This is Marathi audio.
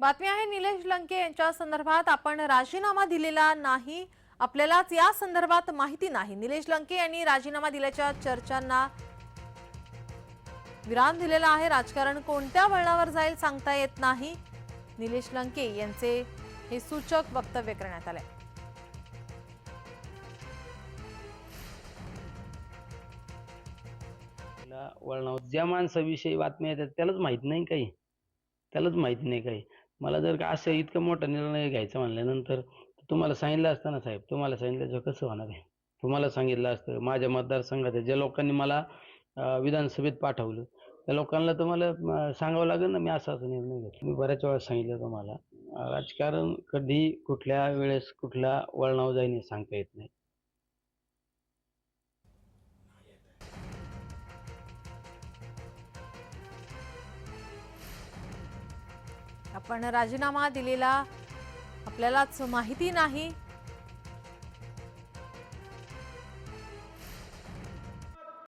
बातमी आहे निलेश लंके यांच्या संदर्भात आपण राजीनामा दिलेला नाही. आपल्यालाच या संदर्भात माहिती नाही. निलेश लंके यांनी राजीनामा दिल्याच्या चर्चांना विराम दिलेला आहे. राजकारण कोणत्या वळणावर जाईल सांगता येत नाही. निलेश लंके यांचे हे सूचक वक्तव्य करण्यात आले वळणावर ज्या माणसाविषयी बातम्या येतात त्यालाच माहीत नाही काही. त्यालाच माहीत नाही काही. मला जर का असं इतकं मोठा निर्णय घ्यायचा म्हणल्यानंतर तुम्हाला सांगितलं असतं ना साहेब तुम्हाला सांगितल्याचं कसं होणार आहे? तुम्हाला सांगितलं असतं माझ्या मतदारसंघात ज्या लोकांनी मला विधानसभेत पाठवलं त्या लोकांना तुम्हाला सांगावं लागेल ना मी असा असा निर्णय घेतला. मी बऱ्याच वेळा सांगितलं तुम्हाला. राजकारण कधी कुठल्या वेळेस कुठला वळणावर जाईन हे सांगता येत नाही. आपण राजीनामा दिलेला आपल्यालाच माहिती नाही.